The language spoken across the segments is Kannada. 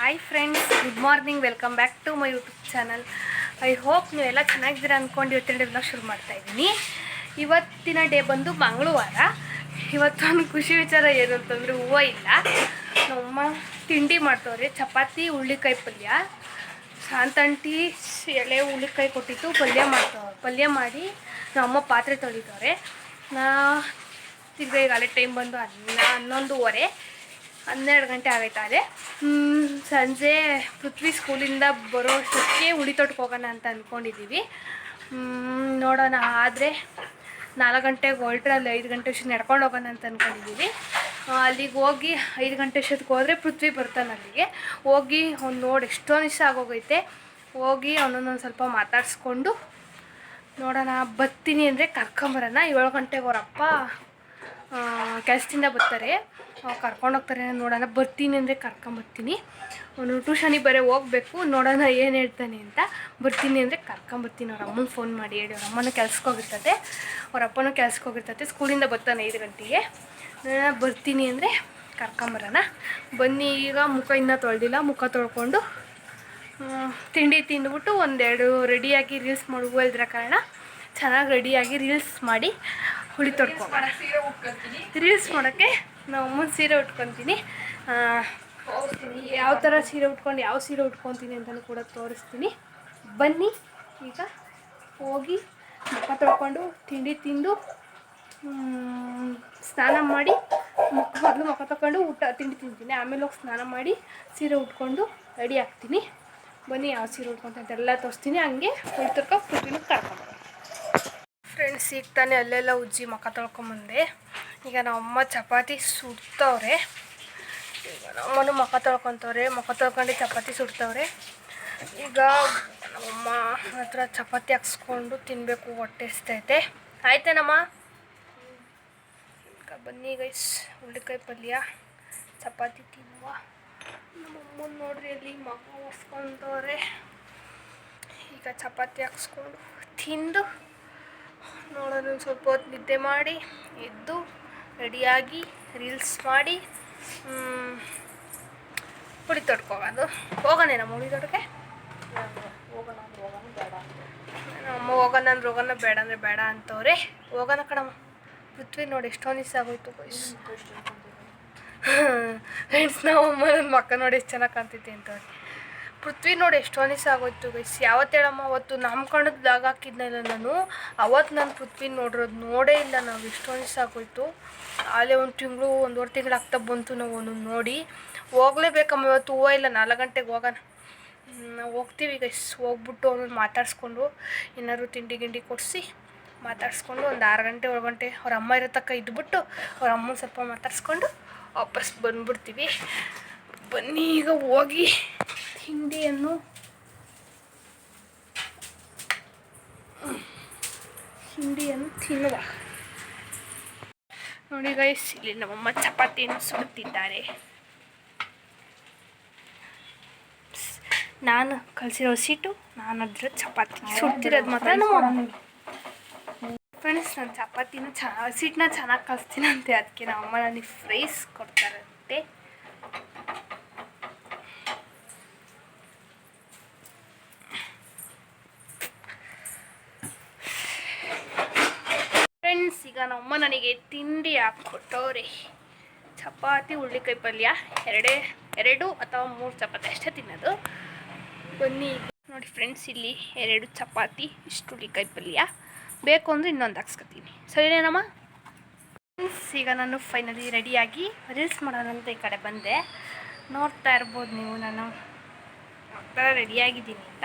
Hi friends good morning welcome back to my YouTube channel I hope ನೀವೆಲ್ಲ ಚೆನ್ನಾಗಿದ್ದೀರಾ ಅಂದ್ಕೊಂಡು ಇವತ್ತಿನ ಡೇ ಶುರು ಮಾಡ್ತಾ ಇದ್ದೀನಿ. ಇವತ್ತಿನ ಡೇ ಬಂದು ಮಂಗಳವಾರ. ಇವತ್ತೊಂದು ಖುಷಿ ವಿಚಾರ ಏನು ಅಂತಂದರೆ ಹೂವು ಇಲ್ಲ. ನಮ್ಮ ತಿಂಡಿ ಮಾಡ್ತವ್ರಿ, ಚಪಾತಿ, ಹುಳ್ಳಿಕಾಯಿ ಪಲ್ಯ. ಶಾಂತಂಟಿ ಎಳೆ ಹುಳ್ಳಿಕಾಯಿ ಕೊಟ್ಟಿತ್ತು ಪಲ್ಯ ಮಾಡ್ತವ್ರೆ. ಪಲ್ಯ ಮಾಡಿ ನಮ್ಮಮ್ಮ ಪಾತ್ರೆ ತೊಳಿತವ್ರೆ. ನಾ ಈಗ ಅಲ್ಲೇ ಟೈಮ್ ಬಂದು ಹನ್ನ ಹನ್ನೊಂದುವರೆ. ಹನ್ನೆರಡು ಗಂಟೆ ಆಗೈತೆ ಸಂಜೆ ಪೃಥ್ವಿ ಸ್ಕೂಲಿಂದ ಬರೋ ಅಷ್ಟೊತ್ತಿಗೆ ಉಳಿ ತೊಟ್ಗೆ ಹೋಗೋಣ ಅಂತ ಅಂದ್ಕೊಂಡಿದ್ದೀವಿ ನೋಡೋಣ. ಆದರೆ ನಾಲ್ಕು ಗಂಟೆಗೆ ಹೊರಟ್ರೆ ಅಲ್ಲಿ ಐದು ಗಂಟೆ ಅಷ್ಟು ನಡ್ಕೊಂಡು ಹೋಗೋಣ ಅಂತ ಅಂದ್ಕೊಂಡಿದ್ದೀವಿ ಅಲ್ಲಿಗೆ ಹೋಗಿ ಐದು ಗಂಟೆ ಅಷ್ಟೊತ್ತಿಗೆ ಹೋದರೆ ಪೃಥ್ವಿ ಬರ್ತಾನೆ ಅಲ್ಲಿಗೆ. ಹೋಗಿ ಅವ್ನು ನೋಡಿ ಎಷ್ಟೋ ಇಷ್ಟ ಆಗೋಗೈತೆ. ಹೋಗಿ ಅವನೊಂದೊಂದು ಸ್ವಲ್ಪ ಮಾತಾಡಿಸ್ಕೊಂಡು ನೋಡೋಣ. ಬರ್ತೀನಿ ಅಂದರೆ ಕರ್ಕೊಂಬರೋಣ. ಏಳು ಗಂಟೆಗೆ ಅವರಪ್ಪ ಕೆಲಸದಿಂದ ಬರ್ತಾರೆ. ಕರ್ಕೊಂಡು ಹೋಗ್ತಾರೆ ನೋಡೋಣ. ಬರ್ತೀನಿ ಅಂದರೆ ಕರ್ಕೊಂಬರ್ತೀನಿ ಅವನು ಟ್ಯೂಷನಿಗೆ ಬರೀ ಹೋಗ್ಬೇಕು. ನೋಡೋಣ ಏನು ಹೇಳ್ತಾನೆ ಅಂತ. ಬರ್ತೀನಿ ಅಂದರೆ ಕರ್ಕೊಂಬರ್ತೀನಿ ಅವ್ರ ಅಮ್ಮನ ಫೋನ್ ಮಾಡಿ ಹೇಳಿ. ಅವ್ರ ಅಮ್ಮನ ಕೆಲ್ಸಕ್ಕೆ ಹೋಗಿರ್ತದೆ ಅವ್ರ ಅಪ್ಪನೂ ಕೆಲ್ಸಕ್ಕೆ ಹೋಗಿರ್ತದೆ ಸ್ಕೂಲಿಂದ ಬರ್ತಾನೆ ಐದು ಗಂಟೆಗೆ. ಬರ್ತೀನಿ ಅಂದರೆ ಕರ್ಕೊಂಬರೋಣ ಬನ್ನಿ ಈಗ ಮುಖ ಇನ್ನೂ ತೊಳೆದಿಲ್ಲ. ಮುಖ ತೊಳ್ಕೊಂಡು ತಿಂಡಿ ತಿಂದ್ಬಿಟ್ಟು ಒಂದೆರಡು ರೆಡಿಯಾಗಿ ರೀಲ್ಸ್ ಇದ್ರ ಕಾರಣ ಚೆನ್ನಾಗಿ ರೆಡಿಯಾಗಿ ರೀಲ್ಸ್ ಮಾಡಿ ಹುಳಿ ತೊಡ್ಕೊಂಡು ರೀಲ್ಸ್ ಮಾಡೋಕ್ಕೆ ನಾವು ಅಮ್ಮನ ಸೀರೆ ಉಟ್ಕೊತೀನಿ. ಯಾವ ಥರ ಸೀರೆ ಉಟ್ಕೊಂಡು ಯಾವ ಸೀರೆ ಉಟ್ಕೊತೀನಿ ಅಂತಲೂ ಕೂಡ ತೋರಿಸ್ತೀನಿ. ಬನ್ನಿ, ಈಗ ಹೋಗಿ ಮುಖ ತೊಳ್ಕೊಂಡು ತಿಂಡಿ ತಿಂದು ಸ್ನಾನ ಮಾಡಿ, ಮುಖ ಮೊದಲು ಮುಖ ತಗೊಂಡು ಊಟ, ತಿಂಡಿ ತಿಂತೀನಿ. ಆಮೇಲೆ ಹೋಗಿ ಸ್ನಾನ ಮಾಡಿ ಸೀರೆ ಉಟ್ಕೊಂಡು ರೆಡಿ ಆಗ್ತೀನಿ. ಬನ್ನಿ, ಯಾವ ಸೀರೆ ಉಟ್ಕೊತೀನಿ ಅಂತೆಲ್ಲ ತೋರಿಸ್ತೀನಿ. ಹಂಗೆ ಉಳ್ತರ್ಕ ಪೃಥ್ವಿನ ಕರ್ಕೊಂಬರೋಣ ಫ್ರೆಂಡ್ಸ್ ಈಗ ತಾನೇ ಅಲ್ಲೆಲ್ಲ ಉಜ್ಜಿ ಮುಖ ತೊಳ್ಕೊಂಬಂದೆ. ಈಗ ನಮ್ಮಮ್ಮ ಚಪಾತಿ ಸುಡ್ತವ್ರೆ. ಈಗ ನಮ್ಮನ್ನು ಮುಖ ತೊಳ್ಕೊತವ್ರೆ, ಮುಖ ತೊಳ್ಕೊಂಡು ಚಪಾತಿ ಸುಡ್ತವ್ರೆ. ಈಗ ನಮ್ಮಮ್ಮ ಹತ್ರ ಚಪಾತಿ ಹಾಕ್ಸ್ಕೊಂಡು ತಿನ್ನಬೇಕು ಹೊಟ್ಟೆ ಹಸ್ತೈತೆ ಆಯ್ತೇನಮ್ಮ? ಈಗ ಬನ್ನಿ ಗೈಸ್ ಹುಳ್ಳಿಕಾಯಿ ಪಲ್ಯ, ಚಪಾತಿ ತಿನ್ನುವ. ನಮ್ಮಮ್ಮ ನೋಡ್ರಿ ಅಲ್ಲಿ ಮಗ ಒರ್ಸ್ಕೊಂತವ್ರೆ ಈಗ ಚಪಾತಿ ಹಾಕ್ಸ್ಕೊಂಡು ತಿಂದು ನೋಡೋಣ ಸ್ವಲ್ಪ ಹೊತ್ತು ನಿದ್ದೆ ಮಾಡಿ ಎದ್ದು ರೆಡಿಯಾಗಿ ರೀಲ್ಸ್ ಮಾಡಿ ಪುಡಿ ತೊಡ್ಕೋಬಾರ್ದು ತೊಡ್ಕೋಗೋದು ಹೋಗೋಣ ನಮ್ಮ ಹುಳಿ ಬೇಡ ನಮ್ಮ ಹೋಗೋಣ ಅಂದ್ರೆ ಹೋಗೋಣ ಬೇಡ ಅಂದರೆ ಬೇಡ ಅಂತವ್ರೆ. ಹೋಗೋಣ ಕಣಮ್ಮ. ಪೃಥ್ವಿ ನೋಡಿ ಎಷ್ಟೊಂದು ದಿವಸ ಆಗೋಯ್ತು. ಫ್ರೆಂಡ್ಸ್ ನಾವು ಅಮ್ಮ ನನ್ನ ಮಕ್ಕ ನೋಡಿ ಎಷ್ಟು ಚೆನ್ನಾಗಿ ಕಾಣ್ತೈತಿ ಅಂತವ್ರೆ. ಪೃಥ್ವಿ ನೋಡಿ ಎಷ್ಟು ದಿವಸ ಆಗೋಯ್ತು ಗೈಸ್ ಯಾವತ್ತು ಹೇಳಮ್ಮ, ಅವತ್ತು ನಾಮಕರಣದ ದಾಗ ಹಾಕಿದ್ನಲ್ಲ ನಾನು. ಅವತ್ತು ನಾನು ಪೃಥ್ವಿ ನೋಡಿರೋದು ನೋಡೇ ಇಲ್ಲ ನಾವು ಎಷ್ಟೊಂದು ದಿವಸ ಆಗೋಯ್ತು. ಅಲ್ಲೇ ಒಂದು ತಿಂಗಳು, ಒಂದೂವರೆ ತಿಂಗಳು ಆಗ್ತಾ ಬಂತು ನಾವು ಒಂದು ನೋಡಿ. ಹೋಗ್ಲೇಬೇಕಮ್ಮ, ಇವತ್ತು ಹೂವು ಇಲ್ಲ, ನಾಲ್ಕು ಗಂಟೆಗೆ ಹೋಗೋಣ. ನಾವು ಹೋಗ್ತೀವಿ ಗೈಸ್ ಹೋಗ್ಬಿಟ್ಟು ಅವನನ್ನು ಮಾತಾಡಿಸ್ಕೊಂಡು, ಏನಾದ್ರು ತಿಂಡಿ ಗಿಂಡಿ ಕೊಡಿಸಿ ಮಾತಾಡಿಸ್ಕೊಂಡು ಒಂದು ಆರು ಗಂಟೆ, ಏಳು ಗಂಟೆ ಅವ್ರ ಅಮ್ಮ ಇರೋ ತನಕ ಇದ್ಬಿಟ್ಟು ಅವ್ರ ಅಮ್ಮನ ಸ್ವಲ್ಪ ಮಾತಾಡಿಸ್ಕೊಂಡು ವಾಪಸ್ ಬಂದ್ಬಿಡ್ತೀವಿ. ಬನ್ನಿ ಈಗ ಹೋಗಿ. ತಿಂಡಿಯನ್ನು ಹಿಂಡಿಯನ್ನು ತಿನ್ನುವ. ನೋಡಿ ಗೈಸ್ ಇಲ್ಲಿ ನಮ್ಮಮ್ಮ ಚಪಾತಿಯನ್ನು ಸುಡುತ್ತಿದ್ದಾರೆ ನಾನು ಕಲಿಸಿರೋ ಸೀಟು, ನಾನು ಅದರ ಚಪಾತಿ. ಸುಡ್ತಿರೋದು ಮಾತ್ರ ಫ್ರೆಂಡ್ಸ್ ನಾನು ಚಪಾತಿನ ಸೀಟ್ನ ಚೆನ್ನಾಗಿ ಕಲಿಸ್ತೀನಂತೆ. ಅದಕ್ಕೆ ನಮ್ಮಮ್ಮ ನನಗೆ ಫ್ರೈಸ್ ಕೊಡ್ತಾರಂತೆ ಫ್ರೆಂಡ್ಸ್ ಈಗ ನಮ್ಮಮ್ಮ ನನಗೆ ತಿಂಡಿ ಹಾಕ್ಕೊಟ್ಟವ್ರಿ. ಚಪಾತಿ ಹುಳ್ಳಿಕಾಯಿ ಪಲ್ಯ, ಎರಡೇ, ಎರಡು ಅಥವಾ ಮೂರು ಚಪಾತಿ ಅಷ್ಟೇ ತಿನ್ನೋದು. ಬನ್ನಿ ನೋಡಿ ಫ್ರೆಂಡ್ಸ್ ಇಲ್ಲಿ ಎರಡು ಚಪಾತಿ, ಇಷ್ಟು ಹುಳ್ಳಿಕಾಯಿ ಪಲ್ಯ. ಬೇಕು ಅಂದರೆ ಇನ್ನೊಂದು ಹಾಕ್ಸ್ಕೊತೀನಿ. ಸರಿನೇನಮ್ಮ ಫ್ರೆಂಡ್ಸ್ ಈಗ ನಾನು ಫೈನಲಿ ರೆಡಿಯಾಗಿ ರೀಲ್ಸ್ ಮಾಡೋಣ ಅಂತ ಈ ಕಡೆ ಬಂದೆ. ನೋಡ್ತಾ ಇರ್ಬೋದು ನೀವು, ನಾನು ಥರ ರೆಡಿಯಾಗಿದ್ದೀನಿ ಅಂತ.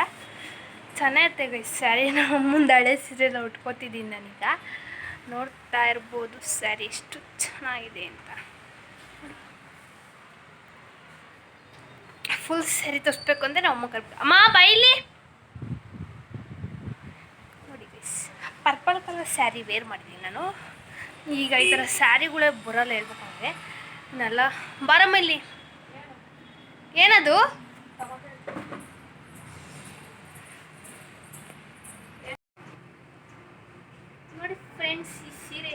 ಚೆನ್ನಾಗೈತೆ ಗೈಸ್ ಸ್ಯಾರಿ ನಮ್ಮ ಮುಂದೆ ಹಳೆ ಸೀರೆಲ್ಲ ಉಟ್ಕೋತಿದ್ದೀನಿ ನಾನೀಗ. ನೋಡ್ತಾ ಇರ್ಬೋದು. ಸ್ಯಾರಿ ಎಷ್ಟು ಚೆನ್ನಾಗಿದೆ ಅಂತ. ಫುಲ್ ಸ್ಯಾರಿ ತೋರಿಸ್ಬೇಕು ಅಂದರೆ ನಮ್ಮ ಅಮ್ಮ ಕರ್ಬಿಟ್ಟು ಅಮ್ಮ ಬೈಲಿ ನೋಡಿ guys purple colour sari wear ಮಾಡಿದ್ದೀನಿ ನಾನು. ಈಗ ಈ ಥರ ಸ್ಯಾರಿಗಳೇ ಬರಲ್ಲ ಹೇಳ್ಬೇಕಂದ್ರೆ. ನಲ್ಲ ಬಾರಮ್ಮ ಇಲ್ಲಿ. ಏನದು ನೋಡಿ ಫ್ರೆಂಡ್ಸ್ ಈ ಸೀರೆ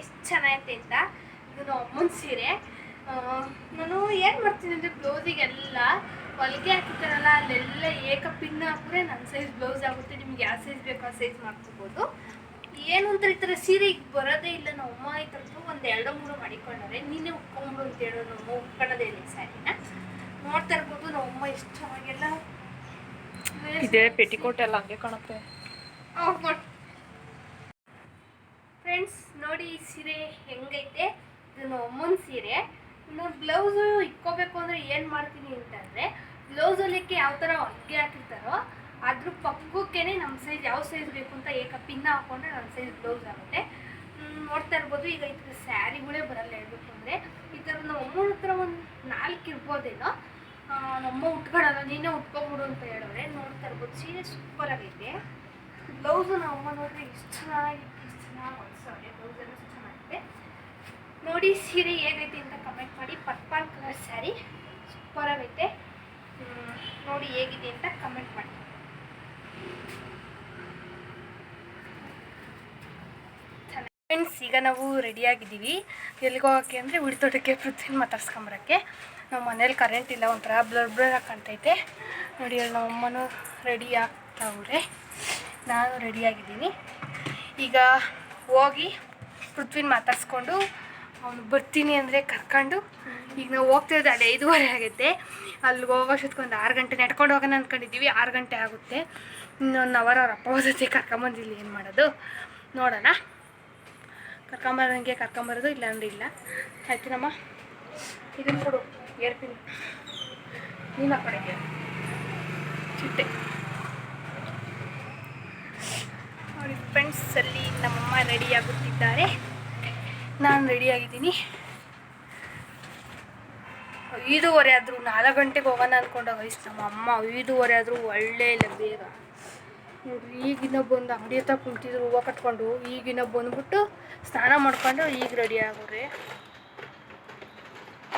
ಚೆನ್ನಾಗೈತೆ ಅಂತ ಇದು ನಮ್ಮ ಅಮ್ಮನ ಸೀರೆ. ನಾನು ಏನು ಮಾಡ್ತೀನಿ ಅಂದರೆ ಬ್ಲೌಸಿಗೆಲ್ಲ ಹೊಲಿಗೆ ಹಾಕಿರ್ತಾರಲ್ಲ ಅಲ್ಲೆಲ್ಲ ಏಕ ಪಿನ್ ಹಾಕಿದ್ರೆ ನನ್ನ ಸೈಜ್ ಬ್ಲೌಸ್ ಆಗುತ್ತೆ ನಿಮ್ಗೆ ಯಾವ ಸೈಜ್ ಬೇಕು ಆ ಸೈಜ್ ಮಾಡ್ಕೋಬೋದು. ಏನು ಅಂತ ಈ ಥರ ಸೀರೆ ಈಗ ಬರೋದೇ ಇಲ್ಲ ನಮ್ಮ ಅಮ್ಮ ಈ ಥರದ್ದು ಒಂದು ಎರಡು ಮೂರು ಮಾಡಿಕೊಂಡರೆ ನೀನೇ ಉಟ್ಕೊಂಡ್ಬಿಡು ಅಂತ ಹೇಳೋ ನಮ್ಮ ಉಟ್ಕೊಳ್ಳೋದೇ ಇಲ್ಲ ಸ್ಯಾರಿನ ನೋಡ್ತಾ ಇರ್ಬೋದು ನಮ್ಮ ಅಮ್ಮ ಎಷ್ಟು ಚೆನ್ನಾಗೆಲ್ಲ ಇದೇ ಪೆಟಿಕೋಟ್ ಎಲ್ಲ ಹಂಗೆ ಕಾಣುತ್ತೆ. ಫ್ರೆಂಡ್ಸ್ ನೋಡಿ ಈ ಸೀರೆ ಹೆಂಗೈತೆ? ಇದು ಅಮ್ಮನ ಸೀರೆ. ಇನ್ನು ಬ್ಲೌಸು ಇಕ್ಕೋಬೇಕು ಅಂದರೆ ಏನು ಮಾಡ್ತೀನಿ ಅಂತಂದರೆ ಬ್ಲೌಸ್ ಹೊಲಿಯಕ್ಕೆ ಯಾವ ಥರ ಹೊಲಿಗೆ ಹಾಕಿರ್ತಾರೋ, ಅದ್ರ ಪಕ್ಕಕ್ಕೇ ನಮ್ಮ ಸೈಜ್ ಯಾವ ಸೈಜ್ ಬೇಕು ಅಂತ ಏಕ ಪಿನ್ನ ಹಾಕೊಂಡ್ರೆ ನಮ್ಮ ಸೈಜ್ ಬ್ಲೌಸ್ ಆಗುತ್ತೆ. ನೋಡ್ತಾ ಇರ್ಬೋದು. ಈಗ ಥರ ಸ್ಯಾರಿಗಳೇ ಬರಲ್ಲ ಹೇಳ್ಬೇಕು ಅಂದರೆ, ಈ ಥರ ನಮ್ಮ ಅಮ್ಮನ ಹತ್ರ ಒಂದು ನಾಲ್ಕು ಇರ್ಬೋದೇನೋ ನಮ್ಮ ಉಟ್ಕೊಳಲ್ಲ, ನೀನೇ ಉಟ್ಕೊಬಿಡು ಅಂತ ಹೇಳೋರೆ. ನೋಡ್ತಾ ಇರ್ಬೋದು. ಸೀರೆ ಸೂಪರ್ ಆಗೈತೆ. ಬ್ಲೌಸು ನಮ್ಮ ಅಮ್ಮ ನೋಡಿದ್ರೆ ಇಷ್ಟು ಚೆನ್ನಾಗಿ ಎಷ್ಟು ಚೆನ್ನಾಗಿ ಚೆನ್ನಾಗಿದೆ. ನೋಡಿ ಸೀರೆ ಏನೈತೆ ಅಂತ ಕಮೆಂಟ್ ಮಾಡಿ. ಪರ್ಪಲ್ ಕಲರ್ ಸ್ಯಾರಿ ಸೂಪರ್ ಆಗೈತೆ. ನೋಡಿ ಹೇಗಿದೆ ಅಂತ ಕಮೆಂಟ್ ಮಾಡಿ. ಫ್ರೆಂಡ್ಸ್ ಈಗ ನಾವು ರೆಡಿಯಾಗಿದ್ದೀವಿ ಎಲ್ಲಿಗೆ ಹೋಗೋಕ್ಕೆ ಅಂದರೆ ಉಳಿತೋಟಕ್ಕೆ ಪೃಥ್ವಿನ ಮಾತಾಡ್ಸ್ಕೊಂಬರಕ್ಕೆ. ನಮ್ಮ ಮನೇಲಿ ಕರೆಂಟ್ ಇಲ್ಲ, ಒಂಥರ ಬ್ಲರ್ ಬ್ಲರ್ ಕಾಣ್ತೈತೆ. ನೋಡಿ ಅಲ್ಲಿ ನಮ್ಮ ಅಮ್ಮನೂ ರೆಡಿ ಆಗ್ತಾವ್ರೆ. ನಾನು ರೆಡಿಯಾಗಿದ್ದೀನಿ ಈಗ ಹೋಗಿ ಪೃಥ್ವಿನ ಮಾತಾಡ್ಸ್ಕೊಂಡು ಅವನು ಬರ್ತೀನಿ ಅಂದರೆ ಕರ್ಕೊಂಡು. ಈಗ ನಾವು ಹೋಗ್ತಿರೋದು ಅಲ್ಲಿ ಐದುವರೆ ಆಗುತ್ತೆ ಅಲ್ಲಿಗೆ ಹೋಗೋಷ್ಟೊತ್ಗೆ ಒಂದು ಆರು ಗಂಟೆ ನಡ್ಕೊಂಡು ಹೋಗೋಣ ಅಂದ್ಕೊಂಡಿದ್ದೀವಿ ಆರು ಗಂಟೆ ಆಗುತ್ತೆ. ಇನ್ನೊಂದು ಅವರ್ ಅವ್ರ ಅಪ್ಪ ಜೊತೆ ಕರ್ಕೊಂಬಂದಿಲ್ಲ ಏನು ಮಾಡೋದು? ನೋಡೋಣ. ಕರ್ಕೊಂಬರಂಗೆ ಕರ್ಕೊಂಬರೋದು ಇಲ್ಲ. ಅಂದ್ರೆ ಇಲ್ಲ ಆಯ್ತಿನಮ್ಮ ಇದನ್ನು ಕೊಡು, ಏರ್ಪಿನ್. ನೀನು ಆ ಕಡೆಗೆ. ಚಿಟ್ಟೆ. ನೋಡಿ ಫ್ರೆಂಡ್ಸ್ ಅಲ್ಲಿ ನಮ್ಮಮ್ಮ ರೆಡಿ ಆಗುತ್ತಿದ್ದಾರೆ. ನಾನು ರೆಡಿಯಾಗಿದ್ದೀನಿ ಐದೂವರೆ ಆದರೂ, ನಾಲ್ಕು ಗಂಟೆಗೆ ಹೋಗೋಣ ಅಂದ್ಕೊಂಡಾಗ ವಯಸ್ಸು ನಮ್ಮ ಅಮ್ಮ ಐದೂವರೆ ಆದರೂ ಒಳ್ಳೆ ಇಲ್ಲ ಬೇಗ. ನೋಡ್ರಿ, ಈಗಿನ ಬಂದು ಅಂಗಡಿ ಹತ್ರ ಕುಂತಿದ್ರು, ಹೂವು ಕಟ್ಕೊಂಡು, ಈಗಿನ ಬಂದ್ಬಿಟ್ಟು ಸ್ನಾನ ಮಾಡ್ಕೊಂಡು ಈಗ ರೆಡಿ ಆಗೋರೆ.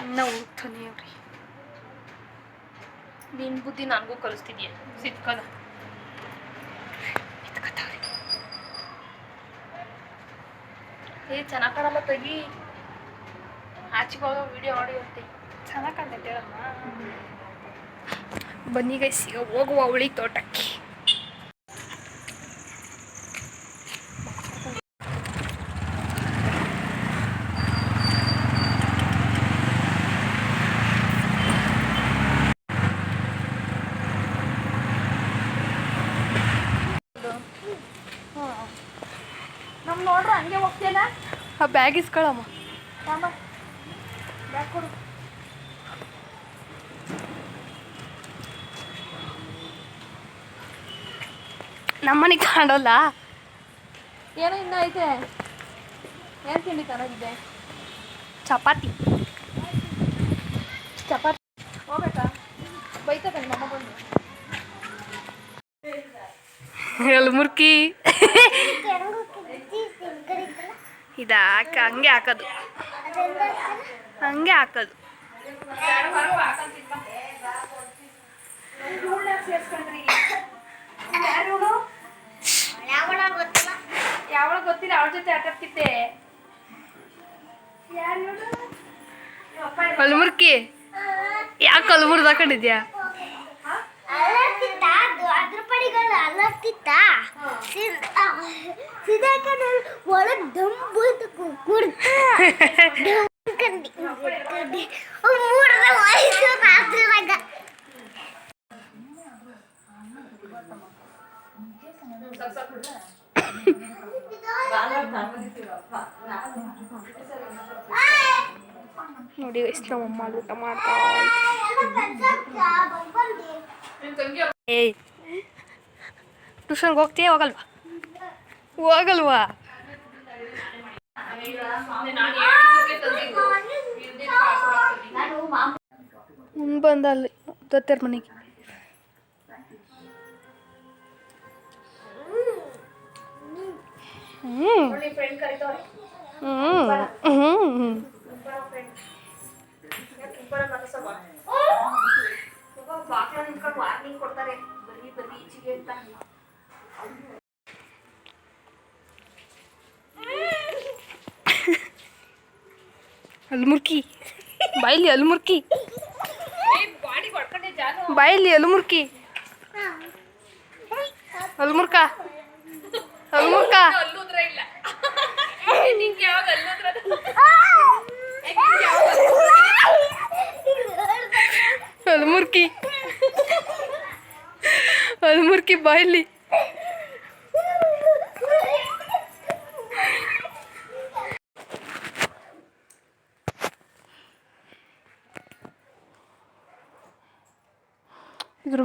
ಇನ್ನೂ ಹೋಗ್ತಾನೆ ಅವ್ರಿ ನಿನ್ನ ಬುದ್ಧಿ ನನಗೂ ಕಲಿಸ್ತಿದ್ಯಾ ಸಿತ್ಕದ ಏ, ಚೆನ್ನಾಗಿ ಕಾಣಲ್ಲ ತೆಗಿ. ಆಚೆಗೆ ಹೋಗೋ ವಿಡಿಯೋ ಮಾಡಿ ಅಂತೆ. ಚೆನ್ನಾಗಿ ಕಾಣ್ತೈತೆ ಬನ್ನಿ ಗೈಸ್ ಹೋಗುವ ಹುಳಿ ತೋಟಕ್ಕೆ ನಮ್ ನೋಡ್ರ ಹಂಗೆ ಹೋಗ್ತೀಯಲ್ಲ? ಆ ಬ್ಯಾಗ್ ಇಸ್ಕೊಳಮ್ಮ. ಬ್ಯಾಗ್ ಕೊಡು. ನಮ್ಮನೆಗೆ ಕಾಣೋಲ್ಲ. ಏನೋ ಇನ್ನೂ ಐತೆ. ಏನ್ ತಿಂಡಿ ಚೆನ್ನಾಗಿದೆ ಚಪಾತಿ. ಚಪಾತಿ. ಹೋಗ್ಬೇಕಾ? ಬೈತಾ ನಿಮ್ಮ ಅಮ್ಮ ಬಂದು ಎಲ್ಲಿ ಮುರ್ಕಿ. ಇದ ಹಾಕ ಹಂಗೆ ಹಾಕೋದು. ಹಂಗೆ ಹಾಕೋದು. ಯಾವಳ ಗೊತ್ತಿಲ್ಲ ಅವಳ ಜೊತೆ ಯಾಕೆ ಕಲ್ಮುರ್ದು ಹಾಕೊಂಡಿದ್ಯಾ? ಅಲ್ಲತ್ತಿತ್ತ ಅದ್ರ ಪಡಿಗಳು ಅಲ್ಲತ್ತಿತ್ತ ಸಿದಾಕನ ಒಳಗ್ ದಂಬು ಅಂತ ಕುಡ್ತ ಕಂಡಿ ಕಂಡಿ ಮೂರದ ವಯಸ್ಸು ರಾತ್ರಿದಾಗ ನೋಡಿ ಎಷ್ಟು ನಮ್ಮಮ್ಮ ಅಲ್ಲಿ ಊಟ ಮಾಡ್ತಾ ಏಯ್ ಟ್ಯೂಷನ್ಗೆ ಹೋಗ್ತೀಯ? ಹೋಗಲ್ವಾ? ಹೋಗಲ್ವಾ? ಬಂದ ಅಲ್ಲಿ ದತ್ತೇರ ಮನೆಗೆ. ಹ್ಞೂ ಹ್ಞೂ ಹ್ಞೂ ಕೊಡ್ತಾರೆ ಬರೀ ಬರೀ ಈಚೆಗೆ ಅಂತ. ಅಲ್ಮುರ್ಕಿ. ಅಲ್ಲಿ ಮುರ್ಕಿ ಬಾಡಿ ಹೊಡ್ಕೊಂಡೆ ಜಾನು ಬಾಯಲ್ಲಿ ಅಲ್ಮುರ್ಕಿ. ಅಲ್ಮುರ್ಕ. ಅಲ್ಮುರ್ಕ. ಅಲ್ಮುರ್ಕಿ. ಅಲ್ಮುರ್ಕಿ ಬಾಯಲ್ಲಿ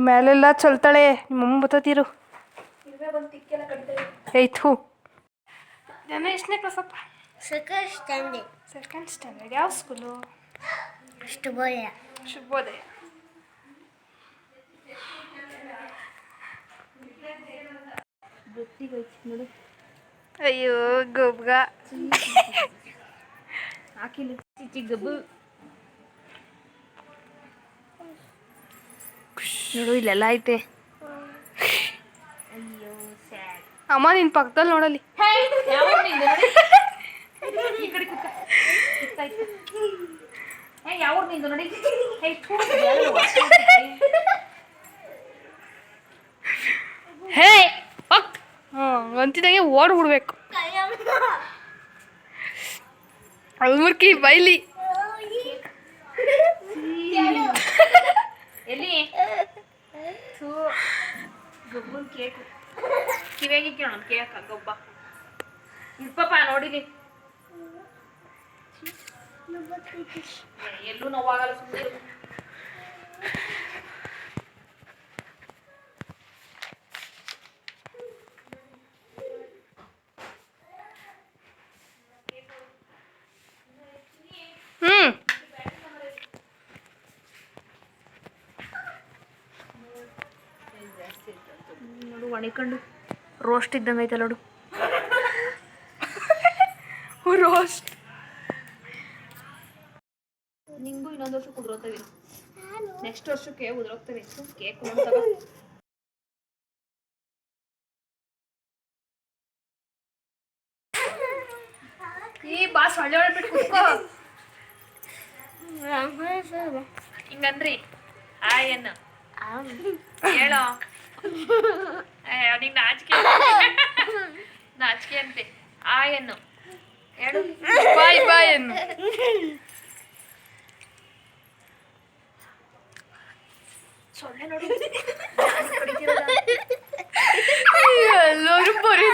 ಮೇಲೆಲ್ಲ ಚಲ್ತಾಳೆ. ನಿಮ್ಮಮ್ಮ ಬತ್ತತೀರು ಆಯ್ತು ಜನ ಎಷ್ಟನೇ ಕ್ಲಾಸಪ್ಪ ಸೆಕೆಂಡ್ ಸ್ಟ್ಯಾಂಡರ್ಡ್ ಸೆಕೆಂಡ್ ಸ್ಟ್ಯಾಂಡರ್ಡ್ ಯಾವ ಸ್ಕೂಲು ಶುಭೋದಯ. ಶುಭೋದಯ. ಅಯ್ಯೋ ಗೊಬ್ಗ ಹಾಕಿಲ್ಲ ಚಿಚ್ಚಿ ಗಬ್ಬು. ನೋಡು ಇಲ್ಲೆಲ್ಲ ಐತೆ. ಅಮ್ಮ ನಿನ್ ಪಕ್ಕದಲ್ಲಿ ನೋಡಲಿ ಹೇ ಪಕ್. ಹ್ಞೂ ಅಂತಿದಂಗೆ ಓಡ್ಬಿಡ್ಬೇಕು ಅಲ್ಮುರ್ಕಿ ಬೈಲಿ. ಎಲ್ಲಿ? ಥೂ ಗೊಬ್ಬನ್ ಕೇಕ್. ಕಿವಿಯಾಗಿ ಕೇಳೋಣ ಕೇಕ ಗೊಬ್ಬ. ಇಪ್ಪಪ್ಪ ನೋಡಿಲಿ ಎಲ್ಲೂ ನೋವಾಗಲ್ಲ ಸುಮ್ಮನೆ ಹ್ಞೂ ಒಣಿಕೊಂಡು ರೋಸ್ಟ್ ಇದ್ದಂಗೆ ಐತೆ ನೋಡು. ರೋಸ್ಟ್ ನಿಂಗೂ ಇನ್ನೊಂದು ವರ್ಷ ಕುದುರೋತವಿ ನೆಕ್ಸ್ಟ್ ವರ್ಷಕ್ಕೆ ಉದುರೋಗ್ತವೆ ಕೇಕ್ ಈ ಬಾ ಸೊಳ್ಳೆ ಹೊಡ್ಬಿಟ್ಟು ಕುತ್ಕೋ. ಹಿಂಗಂದ್ರಿ. ಹಾಯ್ ಅನ್ನ ಹೇಳೋ. ನಿಂಗೆ ನಾಚಿಕೆ ನಾಚಿಕೆ ಅಂತೆ ಹಾಯ್ ಅನ್ನು ಹೇಳು ಬಾಯ್ ಬಾಯ್ ಅನ್ನು ಸೊಳ್ಳೆ ನೋಡು ಎಲ್ಲರೂ ಬರೀ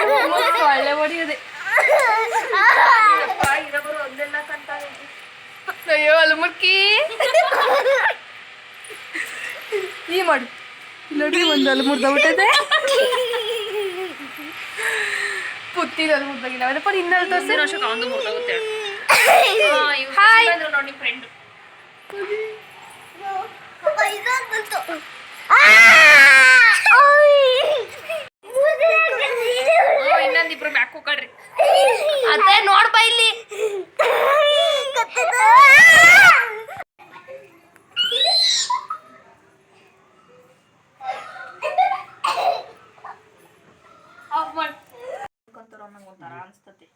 ಸೊಳ್ಳೆ ಹೊಡಿಯೋದೆ ಇರಬರು ಒಂದೆಲ್ಲ ಕಂತಾನೆ ಅಯ್ಯೋ ಅಲ್ಮುರ್ಕಿ ಈ ಮಾಡು ನೋಡಿ ಒಂದು ಅಲ್ಲಿ ಮುರ್ದೋಗ್ಬಿಟ್ಟದೆ ಪುತ್ತಿದ ಅಲ್ಲಿ ಮುರ್ದಾಗಿಲ್ಲ ಅದಪ್ಪ ತೋರಿಸಿ. ಮುಂದಿನ ವರ್ಷಕ್ಕೆ ಅವನು Hi. ನೋಡಿ ಫ್ರೆಂಡ್ ಇನ್ನೊಂದಿಬ್ರು ಬ್ಯಾಕ್ ಹೋಗ್ರಿ ಅದೇ ನೋಡ್ಬಾ ಇಲ್ಲಿ ಆಫ್ ಮಾಡಿ ಕಂತಾರ ನಂಗೆ ಒಂಥರ ಅನ್ಸ್ತತಿ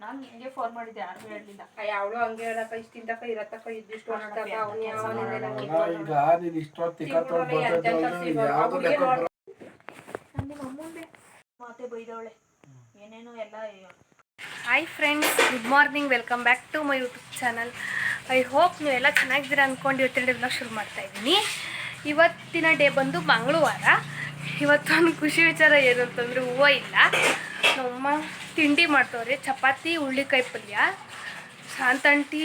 ನಾನು ಹಿಂಗೆ ಫೋನ್ ಮಾಡಿದ್ದೆ ಯಾರು ಹೇಳಲಿಲ್ಲ ಯಾವಳು ಹಂಗೆ ಹೇಳಕ್ಕ ಇಷ್ಟಿಂತಕ ಇರತ್ತಕ ಇದ್ದಿಷ್ಟು ಅಷ್ಟಕ ಅವ್ನು ಈಗ ನೀನ್ ಇಷ್ಟೊತ್ತು ತಿಕ್ಕ ತೊಗೊಂಡು ಬರ್ತಿದ್ರು ಯಾವ್ದು ಲೆಕ್ಕ ಬರಲ್ಲ. ಅಮ್ಮಂದೆ ಮಾತೆ ಬೈದವಳೆ. ಏನೇನೋ ಎಲ್ಲ hi friends good morning welcome back to my YouTube channel I hope ನೀವೆಲ್ಲ ಚೆನ್ನಾಗಿದ್ದೀರಾ ಅಂದ್ಕೊಂಡು ಇವತ್ತಿನ ಬ್ಲಾಗ್ ಶುರು ಮಾಡ್ತಾ ಇದ್ದೀನಿ. ಇವತ್ತಿನ ಡೇ ಬಂದು ಮಂಗಳವಾರ. ಇವತ್ತೊಂದು ಖುಷಿ ವಿಚಾರ ಏನು ಅಂತಂದರೆ ಹೂವು ಇಲ್ಲ. ನಮ್ಮ ತಿಂಡಿ ಮಾಡ್ತವ್ರೆ ಚಪಾತಿ ಹುಳ್ಳಿಕಾಯಿ ಪಲ್ಯ. ಶಾಂತಂಟಿ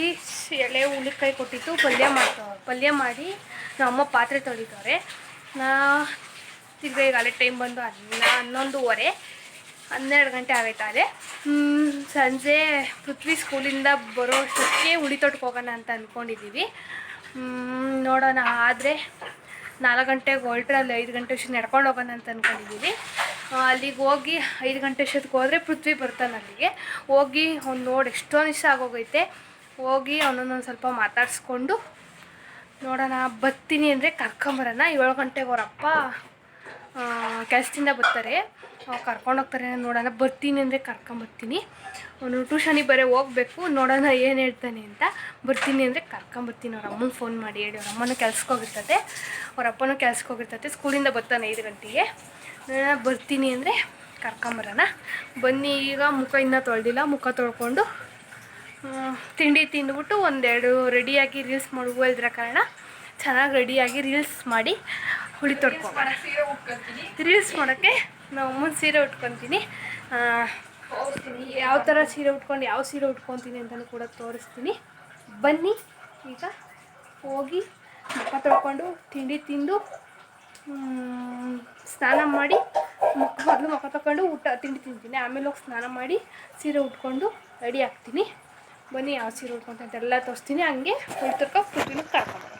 ಎಳೆ ಉಳಿಕಾಯಿ ಕೊಟ್ಟಿತ್ತು ಪಲ್ಯ ಮಾಡ್ತಾವೆ ಪಲ್ಯ ಮಾಡಿ ನಮ್ಮಮ್ಮ ಪಾತ್ರೆ ತೊಳಿತವ್ರೆ ನಾ ಈಗ ಈಗ ಅಲ್ಲೇ ಟೈಮ್ ಬಂದು ಹನ್ನ ಹನ್ನೊಂದುವರೆ, ಹನ್ನೆರಡು ಗಂಟೆ ಆಗೈತಾರೆ ಸಂಜೆ ಪೃಥ್ವಿ ಸ್ಕೂಲಿಂದ ಬರೋ ಅಷ್ಟೊತ್ತಿಗೆ ಉಳಿ ತೊಟ್ಗೆ ಹೋಗೋಣ ಅಂತ ಅಂದ್ಕೊಂಡಿದ್ದೀವಿ ನೋಡೋಣ. ಆದರೆ ನಾಲ್ಕು ಗಂಟೆಗೆ ಹೊರಟ್ರೆ ಅಲ್ಲಿ ಐದು ಗಂಟೆ ಅಷ್ಟು ನಡ್ಕೊಂಡು ಹೋಗೋಣ ಅಂತ ಅಂದ್ಕೊಂಡಿದ್ದೀವಿ ಅಲ್ಲಿಗೆ ಹೋಗಿ ಐದು ಗಂಟೆ ಅಷ್ಟೊತ್ತಿಗೆ ಹೋದರೆ ಪೃಥ್ವಿ ಬರ್ತಾನೆ ಅಲ್ಲಿಗೆ. ಹೋಗಿ ಅವ್ನು ನೋಡಿ ಎಷ್ಟೊಂದು ಇಷ್ಟ ಆಗೋಗೈತೆ. ಹೋಗಿ ಅವನನ್ನೊಂದು ಸ್ವಲ್ಪ ಮಾತಾಡಿಸ್ಕೊಂಡು, ನೋಡೋಣ, ಬರ್ತೀನಿ ಅಂದರೆ ಕರ್ಕೊಂಬರೋಣ. ಏಳು ಗಂಟೆಗೆ ಅವರಪ್ಪ ಕೆಲಸದಿಂದ ಬರ್ತಾರೆ. ಕರ್ಕೊಂಡು ಹೋಗ್ತಾರೆ ನೋಡೋಣ, ಬರ್ತೀನಿ ಅಂದರೆ ಕರ್ಕೊಂಬರ್ತೀನಿ. ಅವನು ಟ್ಯೂಷನಿಗೆ ಬರೀ ಹೋಗಬೇಕು, ನೋಡೋಣ ಏನು ಹೇಳ್ತಾನೆ ಅಂತ. ಬರ್ತೀನಿ ಅಂದರೆ ಕರ್ಕೊಂಬರ್ತೀನಿ, ಅವ್ರ ಅಮ್ಮನ ಫೋನ್ ಮಾಡಿ ಹೇಳಿ. ಅವ್ರ ಅಮ್ಮನೂ ಕೆಲ್ಸಕ್ಕೆ ಹೋಗಿರ್ತದೆ ಅವ್ರ ಅಪ್ಪನೂ ಕೆಲ್ಸಕ್ಕೆ ಹೋಗಿರ್ತದೆ ಸ್ಕೂಲಿಂದ ಬರ್ತಾನೆ ಐದು ಗಂಟೆಗೆ. ಬರ್ತೀನಿ ಅಂದರೆ ಕರ್ಕೊಂಬರೋಣ. ಬನ್ನಿ, ಈಗ ಮುಖ ಇನ್ನೂ ತೊಳೆದಿಲ್ಲ, ಮುಖ ತೊಳ್ಕೊಂಡು ತಿಂಡಿ ತಿಂದ್ಬಿಟ್ಟು ಒಂದೆರಡು ರೆಡಿಯಾಗಿ ರೀಲ್ಸ್ ಮಾಡಿದ್ರ ಕಾರಣ ಚೆನ್ನಾಗಿ ರೆಡಿಯಾಗಿ ರೀಲ್ಸ್ ಮಾಡಿ ಹುಳಿ ತೊಡ್ಕೊಬೋಣ ರೀಲ್ಸ್ ಮಾಡೋಕ್ಕೆ ನಾವು ಅಮ್ಮನ ಸೀರೆ ಉಟ್ಕೊತೀನಿ. ಯಾವ ಥರ ಸೀರೆ ಉಟ್ಕೊಂಡು, ಯಾವ ಸೀರೆ ಉಟ್ಕೊತೀನಿ ಅಂತಲೂ ಕೂಡ ತೋರಿಸ್ತೀನಿ. ಬನ್ನಿ, ಈಗ ಹೋಗಿ ಮುಖ ತೊಳ್ಕೊಂಡು ತಿಂಡಿ ತಿಂದು ಸ್ನಾನ ಮಾಡಿ ಮುಖ ಮೊದಲು ಮುಖ ತಗೊಂಡು ಊಟ, ತಿಂಡಿ ತಿಂತೀನಿ. ಆಮೇಲೆ ಹೋಗಿ ಸ್ನಾನ ಮಾಡಿ ಸೀರೆ ಉಟ್ಕೊಂಡು ರೆಡಿ ಆಗ್ತೀನಿ. ಬನ್ನಿ, ಯಾವ ಸೀರೆ ಉಟ್ಕೊಂತ ಅಂತೆಲ್ಲ ತೋರಿಸ್ತೀನಿ. ಹಂಗೆ ಹುಳಿ ಕುಟ್ಟಿನ ಕರ್ಕೊಂಡು